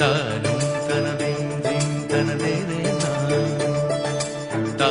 താനും തനതേ തനതേ താ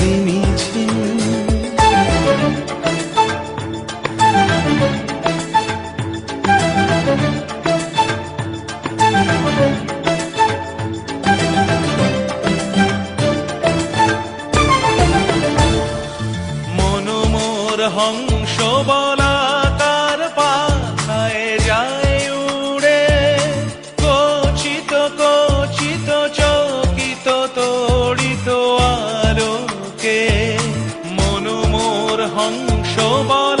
হংস বলাকার পাখায় যায় উড়ে। কচিত কচিত চকিত তড়িত আলোকে। মনোমোর হংস বলাকার